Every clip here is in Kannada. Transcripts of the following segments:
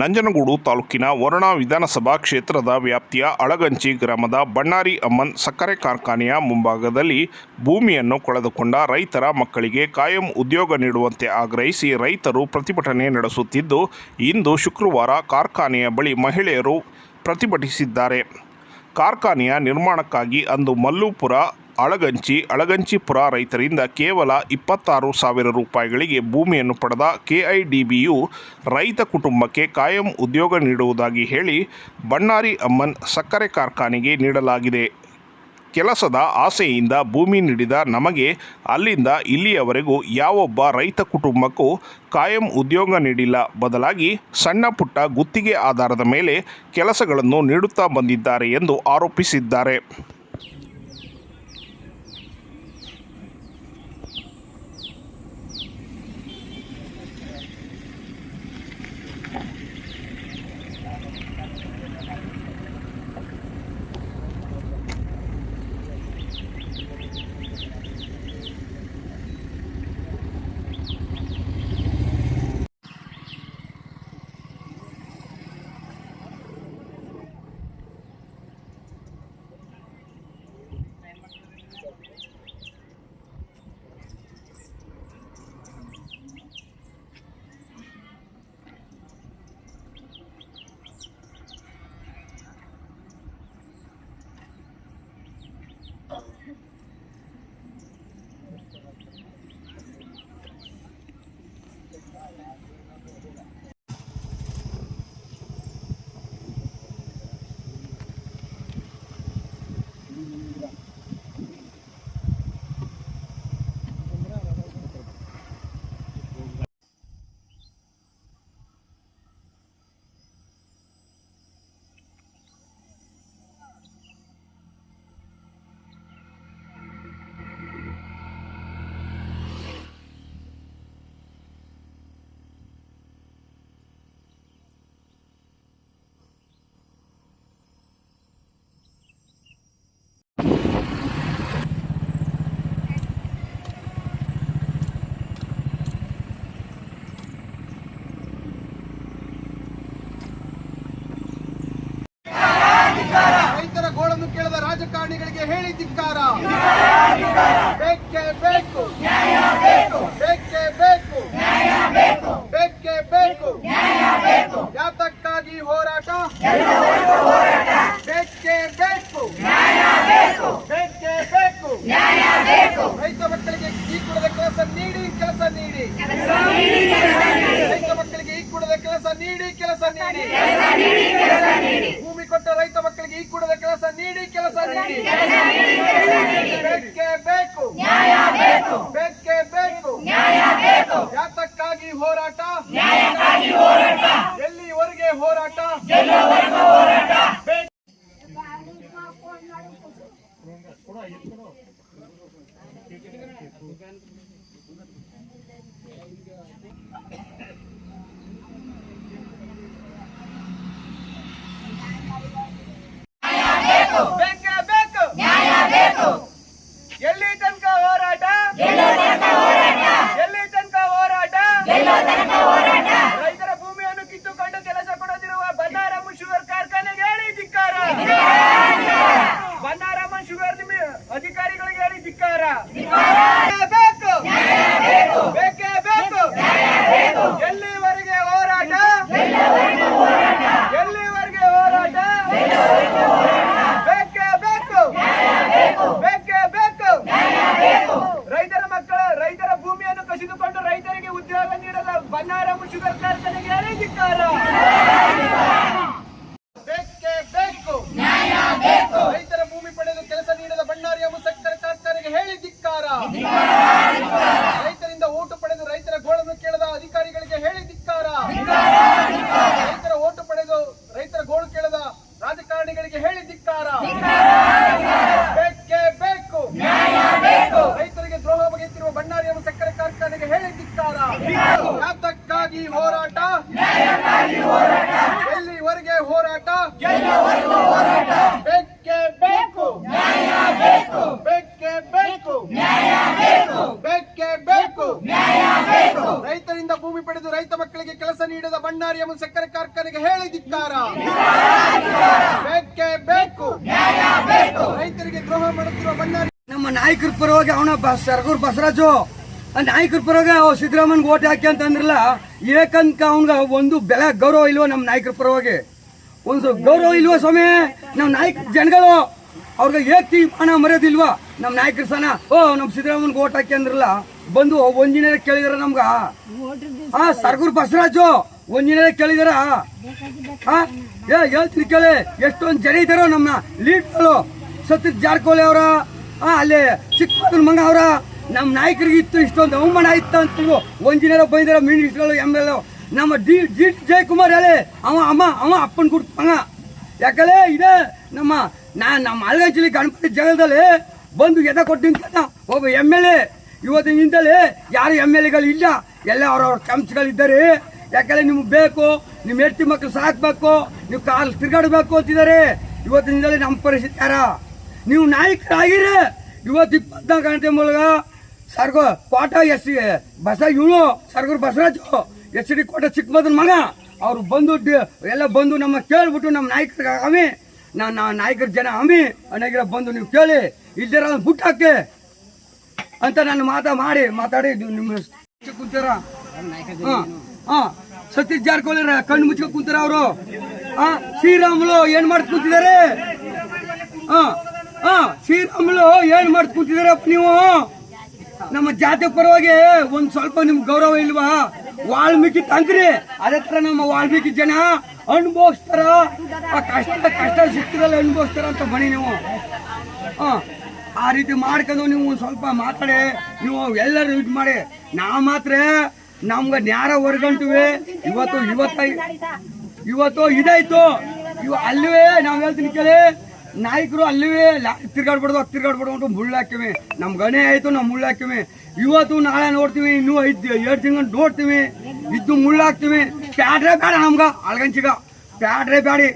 ನಂಜನಗೂಡು ತಾಲೂಕಿನ ವರುಣಾ ವಿಧಾನಸಭಾ ಕ್ಷೇತ್ರದ ವ್ಯಾಪ್ತಿಯ ಅಳಗಂಚಿ ಗ್ರಾಮದ ಬಣ್ಣಾರಿ ಅಮ್ಮನ್ ಸಕ್ಕರೆ ಕಾರ್ಖಾನೆಯ ಮುಂಭಾಗದಲ್ಲಿ ಭೂಮಿಯನ್ನು ಕಳೆದುಕೊಂಡ ರೈತರ ಮಕ್ಕಳಿಗೆ ಕಾಯಂ ಉದ್ಯೋಗ ನೀಡುವಂತೆ ಆಗ್ರಹಿಸಿ ರೈತರು ಪ್ರತಿಭಟನೆ ನಡೆಸುತ್ತಿದ್ದು, ಇಂದು ಶುಕ್ರವಾರ ಕಾರ್ಖಾನೆಯ ಬಳಿ ಮಹಿಳೆಯರು ಪ್ರತಿಭಟಿಸಿದ್ದಾರೆ. ಕಾರ್ಖಾನೆಯ ನಿರ್ಮಾಣಕ್ಕಾಗಿ ಅಂದು ಮಲ್ಲುಪುರ ಅಳಗಂಚಿ ಅಳಗಂಚಿಪುರ ರೈತರಿಂದ ಕೇವಲ ಇಪ್ಪತ್ತಾರು ಸಾವಿರ ರೂಪಾಯಿಗಳಿಗೆ ಭೂಮಿಯನ್ನು ಪಡೆದ ಕೆಐಡಿಬಿಯು ರೈತ ಕುಟುಂಬಕ್ಕೆ ಕಾಯಂ ಉದ್ಯೋಗ ನೀಡುವುದಾಗಿ ಹೇಳಿ ಬಣ್ಣಾರಿ ಅಮ್ಮನ್ ಸಕ್ಕರೆ ಕಾರ್ಖಾನೆಗೆ ನೀಡಲಾಗಿದೆ. ಕೆಲಸದ ಆಸೆಯಿಂದ ಭೂಮಿ ನೀಡಿದ ನಮಗೆ ಅಲ್ಲಿಂದ ಇಲ್ಲಿಯವರೆಗೂ ಯಾವೊಬ್ಬ ರೈತ ಕುಟುಂಬಕ್ಕೂ ಕಾಯಂ ಉದ್ಯೋಗ ನೀಡಿಲ್ಲ. ಬದಲಾಗಿ ಸಣ್ಣ ಪುಟ್ಟ ಗುತ್ತಿಗೆ ಆಧಾರದ ಮೇಲೆ ಕೆಲಸಗಳನ್ನು ನೀಡುತ್ತಾ ಬಂದಿದ್ದಾರೆ ಎಂದು ಆರೋಪಿಸಿದ್ದಾರೆ. ರೈತರ ರಾಜಕಾರಣಿಗಳಿಗೆ ಹೇಳಿ ಧಿಕ್ಕಾರ ಬೇಕೇ ಬೇಕು ಬೇಕೇ. ಬೇಕು ಬೇಕೇ ಬೇಕು ಯಾತಕ್ಕಾಗಿ ಹೋರಾಟ? ಬೇಕೇ ಬೇಕು. ಬೇಕೇ ಬೇಕು. ನ್ಯಾಯ ರೈತ ಮಕ್ಕಳಿಗೆ ಈ ಕೂಡದ ಕೆಲಸ ನೀಡಿ ಕೆಲಸ ನೀಡಿ. ರೈತ ಮಕ್ಕಳಿಗೆ ಈ ಕೂಡದ ಕೆಲಸ ನೀಡಿ ಕೆಲಸ ನೀಡಿ. ಭೂಮಿ ಕೊಟ್ಟ ರೈತ ಮಕ್ಕಳಿಗೆ ಈ ಕೂಡದ ಕೆಲಸ ನೀಡಿ ಕೆಲಸ ನೀಡಿ ಬೇಕೇ ಬೇಕು ಬೇಕೇ ಬೇಕು ಯಾತಕ್ಕಾಗಿ ಹೋರಾಟ ಎಲ್ಲಿವರೆಗೆ ಹೋರಾಟ ಬೇಕ್- ಬೇಕೇ ಬೇಕು ಎಲ್ಲಿ ತನಕ ಹೋರಾಟ. ಎಲ್ಲಿ ತನಕ ಹೋರಾಟ. ರೈತರ ಭೂಮಿಯನ್ನು ಕಿತ್ತುಕೊಂಡು ಕೆಲಸ ಕೊಡದಿರುವ ಬನ್ನಾರಮ್ಮ ಶುಗರ್ ಕಾರ್ಖಾನೆಗೆ ಹೇಳಿ ಧಿಕ್ಕಾರ. ಬನ್ನಾರಮ್ಮ ಶುಗರ್ ಅಧಿಕಾರಿಗಳಿಗೆ ಹೇಳಿ ಧಿಕ್ಕಾರ. ಬೇಕು ಎಲ್ಲಿವರೆಗೆ ಹೋರಾಟ ಎಲ್ಲಿವರೆಗೆ ಹೋರಾಟ ಬೇಕೇ ಬೇಕು ಬೇಕೇ ಬೇಕು ರೈತರ ಮಕ್ಕಳ ರೈತರ ಭೂಮಿಯನ್ನು ಕಸಿದುಕೊಂಡು ರೈತರಿಗೆ ಉದ್ಯೋಗ ನೀಡದ ಬನ್ನಾರಮ್ಮ ಶುಗರ್ ಕಾರ್ಖಾನೆಗೆ ಹೇಳಿ ಧಿಕ್ಕಾರ ಬೇಕೇ ಬೇಕು ರೈತರ ಭೂಮಿ ಪಡೆದು ಕೆಲಸ ನೀಡದ ಬಣ್ಣಾರಿ ಅಮ್ಮ ಸಕ್ಕರೆ ಕಾರ್ಖಾನೆಗೆ ಹೇಳಿ ಧಿಕ್ಕಾರ ರೈತರಿಂದ ಓಟು ಪಡೆದು ರೈತರ ಗೋಳನ್ನು ಕೇಳದ ಅಧಿಕಾರಿಗಳಿಗೆ ಹೇಳಿ ಧಿಕ್ಕಾರ ರೈತರ ಓಟು ಪಡೆದು ರೈತರ ಗೋಳು ಕೇಳದ ರಾಜಕಾರಣಿಗಳಿಗೆ ಹೇಳಿ ಧಿಕ್ಕಾರ ಬೇಕೇ ಬೇಕು ರೈತರಿಗೆ ದ್ರೋಹ ಬಗೆಯುತ್ತಿರುವ ಬಣ್ಣಾರಿ ಅಮ್ಮ ಸಕ್ಕರೆ ಕಾರ್ಖಾನೆಗೆ ಹೇಳಿ ಧಿಕ್ಕಾರ ಯಾತಕ್ಕಾಗಿ ಹೋರಾಟ ಎಲ್ಲಿವರೆಗೆ ಹೋರಾಟ ಬೇಕೇ ಬೇಕು ಬೇಕೇ ಬೇಕು ಬಣ್ಣಾರಿಯಮ್ಮ ಸಕ್ಕರೆ ಕಾರ್ಖಾನೆಗೆ ಹೇಳಿ ಬೇಕೇ ಬೇಕು. ರೈತರಿಗೆ ದ್ರೋಹ ಮಾಡುತ್ತಿರುವ ಬಣ್ಣಾರಿ. ನಮ್ಮ ನಾಯಕರ ಪರವಾಗಿ ಅವನ ಸರಗೂರ್ ಬಸವರಾಜು ನಾಯಕರ ಪರವಾಗಿ ಅವ ಸಿದ್ದರಾಮಯ್ಯ ಓಟ್ ಹಾಕಿ ಅಂತ ಅಂದ್ರಲ್ಲ ಏಕಂತ ಅವನ್ಗ ಒಂದು ಬೆಲೆ ಗೌರವ ಇಲ್ವೋ ನಮ್ಮ ನಾಯಕರ ಪರವಾಗಿ. ಒಂದು ಗೌರವ ಇಲ್ವೋ ಸ್ವಾಮಿ? ನಮ್ಮ ನಾಯಕ ಜನಗಳು, ಅವ್ರಿಗೆ ಏಕ್ತಿ ಹಣ ಮರೆಯೋದಿಲ್ವಾ ನಮ್ಮ ನಾಯಕರ ಸನ ಓ, ನಮ್ಮ ಸಿದ್ದರಾಮನ್ಗೆ ಓಟ್ ಹಾಕಿ ಅಂದ್ರಲ್ಲ ಬಂದು ಒಂಜಿನಿಯರ್ ಕೇಳಿದಾರ ನಮ್ಗ? ಹಾ ಸರ್ಗೂರ್ ಬಸವರಾಜು ಒಂಜಿನಿಯರ್ ಕೇಳಿದಾರ? ಹಾ ಏ ಹೇಳ್ತೀನಿ ಕೇಳಿ ಎಷ್ಟೊಂದು ಜನ ಇದಾರೋ ನಮ್ಮ ಫಾಲೋ ಸತೀಶ್ ಜಾರಕಿಹೊಳಿ ಅವರ ಆ ಅಲ್ಲಿ ಚಿಕ್ಕ ಮಂಗ ಅವರ ನಮ್ಮ ನಾಯಕರಿಗೆ ಇತ್ತು ಇಷ್ಟೊಂದು ಅವಮಾನ ಇತ್ತು ಅಂತ ಒಂಜಿನಿಯರ್ ಬಂದಿದಾರ ಮಿನಿಸ್ಟರ್ ಎಂ ಎಲ್ ನಮ್ಮ ಡಿ ಡಿ ಜಯಕುಮಾರ್ ಹೇಳಿ ಅವ ಅಮ್ಮ ಅವ ಅಪ್ಪನ ಕೊಡ್ತು ಮಂಗ ಯಾಕಂದ್ರೆ ಇದೆ ನಮ್ಮ ನಾ ನಮ್ಮ ಅಲ್ಗಂಚಲಿ ಗಣಪತಿ ಜಗದಲ್ಲಿ ಬಂದು ಎದ ಕೊಟ್ಟಿಂತ ಒಬ್ಬ ಎಂ ಎಲ್ ಎ ಇವತ್ತಿನ ಹಿಂದಲೇ ಯಾರು ಎಂ ಎಲ್ ಎಗಳು ಇಲ್ಲ. ಎಲ್ಲ ಅವ್ರವ್ರ ಚಮಚಗಳಿದ್ದಾರೆ ಯಾಕಂದ್ರೆ ನಿಮ್ಗೆ ಬೇಕು, ನಿಮ್ಮ ಹೆಂಡತಿ ಮಕ್ಳು ಸಾಕ್ಬೇಕು, ನೀವು ಕಾಲು ತಿರ್ಗಾಡಬೇಕು ಅಂತಿದ್ದಾರೆ. ಇವತ್ತಿನಿಂದಲೇ ನಮ್ಮ ಪರಿಸ್ಥಿತಿ ಯಾರ? ನೀವು ನಾಯಕರಾಗಿರ. ಇವತ್ತು ಇಪ್ಪತ್ನಾಲ್ಕು ಗಂಟೆ ಮೂಲಕ ಸರ್ಗೋ ಕೋಟ ಎಸ್ ಬಸ ಇವನು, ಸರ್ಗೂರು ಬಸವರಾಜು, ಎಸ್ ಡಿ ಕೋಟ ಚಿಕ್ಕಮದನ ಮಗ. ಅವ್ರು ಬಂದು ಎಲ್ಲ ಬಂದು ನಮ್ಮ ಕೇಳಿಬಿಟ್ಟು ನಮ್ಮ ನಾಯಕರ ಅಮಿ ನಾ ನಾ ನಾಯಕರ ಜನ ಅಮಿ ಅನ್ನಾಗಿರ ಬಂದು ನೀವು ಕೇಳಿ. ಇಲ್ದಿರ ಬುಟ್ಟಾಕೆ ಅಂತ ನಾನು ಮಾತ ಮಾಡಿ ಮಾತಾಡಿ ನಿಮ್ಮ ಕುಂತಾರ? ಹಾ ಸತೀಶ್ ಜಾರಕಿಹೊಳಿ ಕಣ್ಣು ಮುಚ್ಕೊ ಕುಂತಾರ ಅವರು? ಹಾ ಶ್ರೀರಾಮುಲು ಏನ್ ಮಾಡ್ತ ಕುಂತಿದ್ದಾರೆ? ಹಾ ಹಾ ಶ್ರೀರಾಮುಲು ಏನ್ ಮಾಡ್ತ ಕುಂತಿದಾರಪ್ಪ ನೀವು? ನಮ್ಮ ಜಾತಿ ಪರವಾಗಿ ಒಂದ್ ಸ್ವಲ್ಪ ನಿಮ್ ಗೌರವ ಇಲ್ವಾ? ವಾಲ್ಮೀಕಿ ತಂದ್ರಿ. ಅದೇ ತರ ನಮ್ಮ ವಾಲ್ಮೀಕಿ ಜನ ಅನುಭವಿಸ್ತಾರ? ಆ ಕಷ್ಟ ಕಷ್ಟ ಸಿಕ್ಕಿರಲ್ಲ ಅನುಭವಿಸ್ತಾರ ಅಂತ ಬನ್ನಿ ನೀವು. ಹಾ ಆ ರೀತಿ ಮಾಡ್ಕೊಂಡು ನೀವು ಒಂದ್ ಸ್ವಲ್ಪ ಮಾತಾಡಿ ನೀವು ಎಲ್ಲರೂ ಇದು ಮಾಡಿ. ನಾವು ಮಾತ್ರ ನಮ್ಗೆ ನ್ಯಾರ ಹೊರಗಂಟುವೆ. ಇವತ್ತು ಇವತ್ತ ಇವತ್ತು ಇದಾಯ್ತು. ಇವ ಅಲ್ಲಿವೇ ನಾವು ಹೇಳ್ತೀನಿ ಕೇಳಿ. ನಾಯಕರು ಅಲ್ಲಿವೇ. ತಿರ್ಗಾಡ್ಬಾರ್ದು ಅದು ತಿರ್ಗಾಡ್ಬಾರ್ದು ಅಂತ ಮುಳ್ಳು ಹಾಕಿವಿ ನಮ್ ಗಣೆ ಆಯಿತು ನಾವು ಮುಳ್ಳು ಹಾಕಿವಿ ಇವತ್ತು ನಾಳೆ ನೋಡ್ತೀವಿ ಇನ್ನೂ ಐದು ಎರಡು ತಿಂಗಳು ನೋಡ್ತೀವಿ. ಇದ್ದು ಮುಳ್ಳು ಹಾಕ್ತೀವಿ. ಪ್ಯಾಡ್ರೆ ಬೇಡ ನಮ್ಗೆ ಅಳಗಂಚಿಗ ಪ್ಯಾಡ್ರೆ ಬ್ಯಾಡಿ.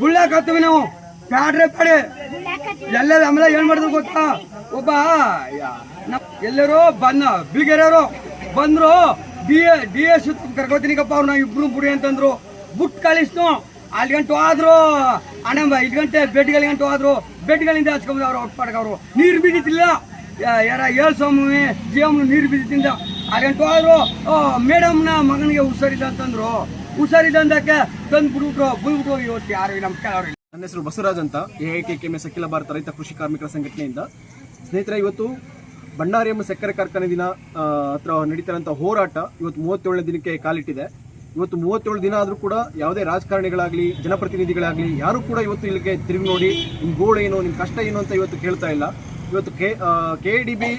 ಮುಳ್ಳು ಹಾಕತ್ತೀವಿ ನಾವು. ಪ್ಯಾಡ್ರೆ ಪಡೆ ಎಲ್ಲರೂ ಆಮೇಲೆ ಏನ್ ಮಾಡಿದ್ರು ಗೊತ್ತಾ? ಒಬ್ಬ ಎಲ್ಲರೂ ಬಂದ ಬಿಳಿಗೆರೆಯವರು ಬಂದ್ರು, ಡಿ ಎ, ಡಿ ಎಸ್ ಕರ್ಕೋತೀನಿಗಪ್ಪ ನಾವು ಇಬ್ರು ಬುಡಿ ಅಂತಂದ್ರು. ಬುಟ್ ಕಳಿಸ್ನು ಅಲ್ಲಿ ಗಂಟು ಆದ್ರು. ಅಣ್ಣ ಐದು ಗಂಟೆ ಬೆಡ್ಗಳ ಗಂಟು ಆದ್ರು. ಬೆಡ್ಗಳಿಂದ ಹಚ್ಕೊಂಡ್ ಅವ್ರು ಔಟ್ಪಾಡ್ಕ ಅವರು. ನೀರು ಬಿದ್ದಿತ್ತಿಲ್ಲ ಯಾರ ಏಳ್ ಸ್ವಾಮಿ, ಜಿ ಎಂ ನೀರು ಬಿದ್ದಿತ್ತಿಂದ ಅಲ್ಲಿ ಗಂಟು ಆದ್ರು. ಮೇಡಮ್ನ ಮಗನಿಗೆ ಹುಷಾರಿಲ್ಲ ಅಂತಂದ್ರು. ಹುಷಾರಿಲ್ಲ ಅಂದಕ್ಕೆ ತಂದು ಬಿಡ್ಬಿಟ್ರು ಬಂದ್ಬಿಟ್ರು ಇವತ್ತು ಯಾರು ನಮ್ಮ ಕೆಲವ್ರು ನನ್ನ ಹೆಸರು ಬಸವರಾಜ್ ಅಂತ. ಎ ಕೆ ಕೆ ಎಸ್ ಅಖಿಲ ಭಾರತ ರೈತ ಕೃಷಿ ಕಾರ್ಮಿಕರ ಸಂಘಟನೆಯಿಂದ. ಸ್ನೇಹಿತರೆ, ಇವತ್ತು ಭಂಡಾರಿಯಮ್ಮ ಸಕ್ಕರೆ ಕಾರ್ಖಾನೆ ದಿನ ಹತ್ರ ನಡೀತಾರಂಥ ಹೋರಾಟ ಇವತ್ತು ಮೂವತ್ತೇಳನೇ ದಿನಕ್ಕೆ ಕಾಲಿಟ್ಟಿದೆ. ಇವತ್ತು ಮೂವತ್ತೇಳು ದಿನ ಆದರೂ ಕೂಡ ಯಾವುದೇ ರಾಜಕಾರಣಿಗಳಾಗಲಿ, ಜನಪ್ರತಿನಿಧಿಗಳಾಗಲಿ, ಯಾರು ಕೂಡ ಇವತ್ತು ಇಲ್ಲಿಗೆ ತಿರುಗಿ ನೋಡಿ ನಿಮ್ಮ ಗೋಳು ಏನು ನಿಮ್ಮ ಕಷ್ಟ ಏನು ಅಂತ ಇವತ್ತು ಕೇಳ್ತಾ ಇಲ್ಲ. ಇವತ್ತು ಕೆ ಕೆ ಡಿ ಬಿ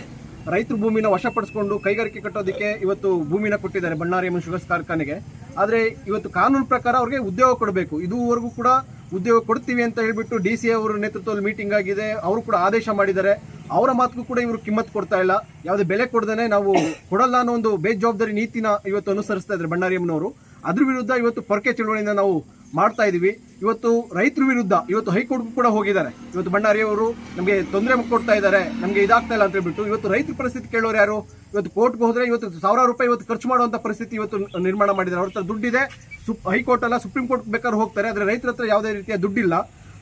ರೈತರ ಭೂಮಿನ ವಶಪಡಿಸಿಕೊಂಡು ಕೈಗಾರಿಕೆ ಕಟ್ಟೋದಕ್ಕೆ ಇವತ್ತು ಭೂಮಿನ ಕೊಟ್ಟಿದ್ದಾರೆ ಬಣ್ಣಾರಿಯಮ್ಮ ಶುಗರ್ಸ್ ಕಾರ್ಖಾನೆಗೆ. ಆದರೆ ಇವತ್ತು ಕಾನೂನು ಪ್ರಕಾರ ಅವ್ರಿಗೆ ಉದ್ಯೋಗ ಕೊಡಬೇಕು. ಇದುವರೆಗೂ ಕೂಡ ಉದ್ಯೋಗ ಕೊಡ್ತೀವಿ ಅಂತ ಹೇಳ್ಬಿಟ್ಟು ಡಿ ಸಿ ಅವರ ನೇತೃತ್ವದಲ್ಲಿ ಮೀಟಿಂಗ್ ಆಗಿದೆ. ಅವರು ಕೂಡ ಆದೇಶ ಮಾಡಿದ್ದಾರೆ. ಅವರ ಮಾತುಗೂ ಕೂಡ ಇವರು ಕಿಮ್ಮತ್ ಕೊಡ್ತಾ ಇಲ್ಲ. ಯಾವುದೇ ಬೆಲೆ ಕೊಡದೇ ನಾವು ಕೊಡಲ್ಲ ಅನ್ನೋ ಒಂದು ಬೇಜವಾಬ್ದಾರಿ ನೀತಿನ ಇವತ್ತು ಅನುಸರಿಸ್ತಾ ಇದ್ದಾರೆ ಬಣ್ಣಾರಿಯಮ್ಮನವರು ಅದ್ರ ವಿರುದ್ಧ ಇವತ್ತು ಪೊರಕೆ ಚಳುವಳಿಯಿಂದ ನಾವು ಮಾಡ್ತಾ ಇದೀವಿ. ಇವತ್ತು ರೈತರ ವಿರುದ್ಧ, ಇವತ್ತು ಹೈಕೋರ್ಟ್ಗೂ ಕೂಡ ಹೋಗಿದ್ದಾರೆ. ಇವತ್ತು ಬಣ್ಣಾರಿಯವರು ನಮಗೆ ತೊಂದರೆ ಕೊಡ್ತಾ ಇದ್ದಾರೆ. ನಮಗೆ ಇದಾಗ್ತಾ ಇಲ್ಲ ಅಂತ ಹೇಳ್ಬಿಟ್ಟು, ಇವತ್ತು ರೈತರ ಪರಿಸ್ಥಿತಿ ಕೇಳೋರು ಯಾರು? ಇವತ್ತು ಕೋರ್ಟ್ಗೆ ಹೋದ್ರೆ ಇವತ್ತು ಸಾವಿರಾರು ರೂಪಾಯಿ ಇವತ್ತು ಖರ್ಚು ಮಾಡುವಂತ ಪರಿಸ್ಥಿತಿ ಇವತ್ತು ನಿರ್ಮಾಣ ಮಾಡಿದ್ದಾರೆ. ಅವ್ರ ಹತ್ರ ದುಡ್ಡಿದೆ. ಸುಪ್, ಹೈಕೋರ್ಟ್ ಅಲ್ಲ, ಸುಪ್ರೀಂ ಕೋರ್ಟ್ ಬೇಕಾದ್ರೆ ಹೋಗ್ತಾರೆ. ಆದರೆ ರೈತರ ಹತ್ರ ಯಾವುದೇ ರೀತಿಯ ದುಡ್ಡಿಲ್ಲ.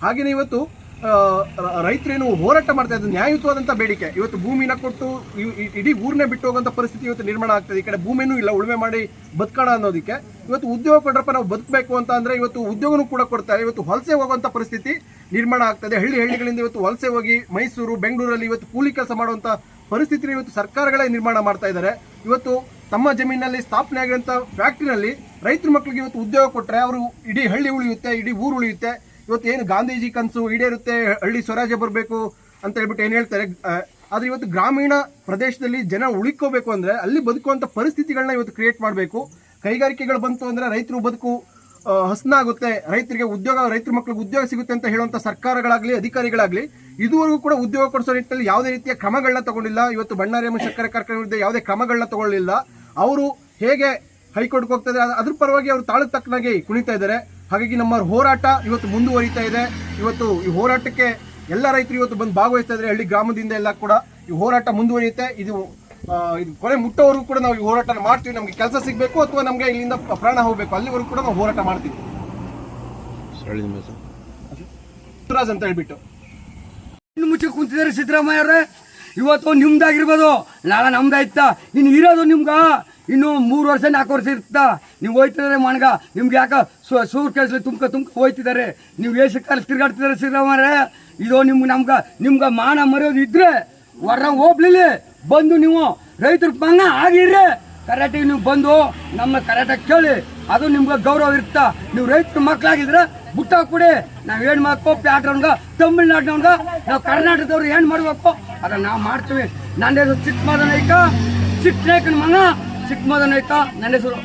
ಹಾಗೆಯೇ ಇವತ್ತು ರೈತರೇನು ಹೋರಾಟ ಮಾಡ್ತಾ ಇದ್ದಾರೆ. ನ್ಯಾಯಯುತವಾದಂಥ ಬೇಡಿಕೆ. ಇವತ್ತು ಭೂಮಿನ ಕೊಟ್ಟು ಇಡೀ ಊರನ್ನೇ ಬಿಟ್ಟು ಹೋಗುವಂಥ ಪರಿಸ್ಥಿತಿ ಇವತ್ತು ನಿರ್ಮಾಣ ಆಗ್ತದೆ ಈ ಕಡೆ ಭೂಮಿನೂ ಇಲ್ಲ. ಉಳುಮೆ ಮಾಡಿ ಬದುಕೋಣ ಅನ್ನೋದಕ್ಕೆ. ಇವತ್ತು ಉದ್ಯೋಗ ಕೊಡ್ರಪ್ಪ ನಾವು ಬದುಕಬೇಕು ಅಂತ ಅಂದ್ರೆ ಇವತ್ತು ಉದ್ಯೋಗನೂ ಕೂಡ ಕೊಡ್ತಾರೆ. ಇವತ್ತು ವಲಸೆ ಹೋಗುವಂಥ ಪರಿಸ್ಥಿತಿ ನಿರ್ಮಾಣ ಆಗ್ತದೆ. ಹಳ್ಳಿ ಹಳ್ಳಿಗಳಿಂದ ಇವತ್ತು ವಲಸೆ ಹೋಗಿ ಮೈಸೂರು, ಬೆಂಗಳೂರಲ್ಲಿ ಇವತ್ತು ಕೂಲಿ ಕೆಲಸ ಮಾಡುವಂಥ ಪರಿಸ್ಥಿತಿನ ಇವತ್ತು ಸರ್ಕಾರಗಳೇ ನಿರ್ಮಾಣ ಮಾಡ್ತಾ ಇದ್ದಾರೆ. ಇವತ್ತು ತಮ್ಮ ಜಮೀನಲ್ಲಿ ಸ್ಥಾಪನೆ ಆಗಿರುವಂಥ ಫ್ಯಾಕ್ಟ್ರಿನಲ್ಲಿ ರೈತರ ಮಕ್ಕಳಿಗೆ ಇವತ್ತು ಉದ್ಯೋಗ ಕೊಟ್ಟರೆ ಅವರು ಇಡೀ ಹಳ್ಳಿ ಉಳಿಯುತ್ತೆ, ಇಡೀ ಊರು ಉಳಿಯುತ್ತೆ. ಇವತ್ತು ಏನು ಗಾಂಧೀಜಿ ಕನಸು ಈಡೇರುತ್ತೆ, ಹಳ್ಳಿ ಸ್ವರಾಜ್ಯ ಬರಬೇಕು ಅಂತ ಹೇಳ್ಬಿಟ್ಟು ಏನು ಹೇಳ್ತಾರೆ? ಆದ್ರೆ ಇವತ್ತು ಗ್ರಾಮೀಣ ಪ್ರದೇಶದಲ್ಲಿ ಜನ ಉಳಿಕೋಬೇಕು ಅಂದರೆ ಅಲ್ಲಿ ಬದುಕುವಂಥ ಪರಿಸ್ಥಿತಿಗಳನ್ನ ಇವತ್ತು ಕ್ರಿಯೇಟ್ ಮಾಡಬೇಕು. ಕೈಗಾರಿಕೆಗಳು ಬಂತು ಅಂದ್ರೆ ರೈತರು ಬದುಕು ಹಸನಾಗುತ್ತೆ. ರೈತರಿಗೆ ಉದ್ಯೋಗ, ರೈತರ ಮಕ್ಕಳಿಗೆ ಉದ್ಯೋಗ ಸಿಗುತ್ತೆ ಅಂತ ಹೇಳುವಂತ ಸರ್ಕಾರಗಳಾಗ್ಲಿ, ಅಧಿಕಾರಿಗಳಾಗ್ಲಿ, ಇದುವರೆಗೂ ಕೂಡ ಉದ್ಯೋಗ ಕೊಡಿಸೋ ನಿಟ್ಟಿನಲ್ಲಿ ಯಾವುದೇ ರೀತಿಯ ಕ್ರಮಗಳನ್ನ ತಗೊಂಡಿಲ್ಲ. ಇವತ್ತು ಬಣ್ಣಾರಿಯಮ್ಮ ಸಕ್ಕರೆ ಕಾರ್ಖಾನೆ ವಿರುದ್ಧ ಯಾವುದೇ ಕ್ರಮಗಳನ್ನ ತಗೊಳ್ಳಿಲ್ಲ. ಅವರು ಹೇಗೆ ಹೈಕೋರ್ಟ್ಗೆ ಹೋಗ್ತಾರೆ ಅದ್ರ ಪರವಾಗಿ ಅವರು ತಾಳು ತಕ್ಕನಾಗಿ ಕುಣಿತಾ ಇದ್ದಾರೆ. ಹಾಗಾಗಿ ನಮ್ಮ ಹೋರಾಟ ಇವತ್ತು ಮುಂದುವರಿತಾ ಇದೆ. ಇವತ್ತು ಈ ಹೋರಾಟಕ್ಕೆ ಎಲ್ಲ ರೈತರು ಇವತ್ತು ಬಂದು ಭಾಗವಹಿಸ್ತಾ ಇದ್ದಾರೆ. ಹಳ್ಳಿ ಗ್ರಾಮದಿಂದ ಎಲ್ಲ ಕೂಡ ಈ ಹೋರಾಟ ಮುಂದುವರಿಯುತ್ತೆ. ಇದು ಇದು ಕೊನೆ ಮುಟ್ಟೋವರೆಗೂ ಕೂಡ ನಾವು ಈ ಹೋರಾಟ ಮಾಡ್ತೀವಿ. ನಮಗೆ ಕೆಲಸ ಸಿಗಬೇಕು ಅಥವಾ ನಮಗೆ ಇಲ್ಲಿಂದ ಪ್ರಾಣ ಹೋಗಬೇಕು. ಅಲ್ಲಿವರೆಗೂ ಕೂಡ ನಾವು ಹೋರಾಟ ಮಾಡ್ತೀವಿ. ಸಿದ್ದರಾಜ್ ಅಂತ ಹೇಳ್ಬಿಟ್ಟು. ಇನ್ನು ಮುಚ್ಚಿ ಕುಂತಿದ್ದಾರೆ ಸಿದ್ದರಾಮಯ್ಯ ಅವರೇ. ಇವತ್ತು ನಿಮ್ದಾಗಿರ್ಬೋದು. ನಾಳೆ ನಮ್ದಾಯ್ತ? ಇನ್ನು ಇರೋದು ನಿಮ್ಗ? ಇನ್ನು ಮೂರು ವರ್ಷ ನಾಲ್ಕು ವರ್ಷ ಇರ್ತಾ? ನೀವು ಹೋಯ್ತಿದ್ದಾರೆ ಮಣಗ. ನಿಮ್ಗೆ ಯಾಕೆ ಸೂರ್ ಕೆಲಸ ತುಮ್ಕ ತುಮ್ಕ ಹೋಯ್ತಿದ್ದಾರೆ? ನೀವು ಏಸು ಕಾಲ ತಿರ್ಗಾಡ್ತಿದ್ದಾರೆ ಸಿದ್ದರಾಮಯ್ಯ ಇದು ನಿಮ್ಗೆ ನಮ್ಗೆ ನಿಮ್ಗೆ ಮಾನ ಮರೆಯೋದು ಇದ್ರೆ ಹೊರ ಹೋಗ್ಲಿಲ್ಲ. ಬಂದು ನೀವು ರೈತರ ಬಂಗ ಆಗಿರ್ರಿ. ಕರೆಕ್ಟಿಗೆ ನೀವು ಬಂದು ನಮ್ಮ ಕರೆಕ್ಟಾಗಿ ಕೇಳಿ, ಅದು ನಿಮ್ಗೆ ಗೌರವ ಇರ್ತ. ನೀವು ರೈತರ ಮಕ್ಕಳಾಗಿದ್ರೆ ಬುಟ್ಟ ಕೊಡಿ. ನಾವು ಏನು ಮಾಡ್ಕೋ, ಪ್ಯಾಟ್ರನ್ಗ ತಮಿಳ್ನಾಡಿನವ್ಗ ನಾವು ಕರ್ನಾಟಕದವ್ರು ಏನು ಮಾಡ್ಬೇಕು? ಅದನ್ನ ನಾವು ಮಾಡ್ತೀವಿ. ನನ್ನ ಹೆಸರು ಚಿಕ್ಕಮದನ್ ಐತ ಚಿಕ್ಕ ನಾಯಕನ ಮಗ ಚಿಕ್ಕಮದನ್ ಐತ ನನ್ನ ಹೆಸರು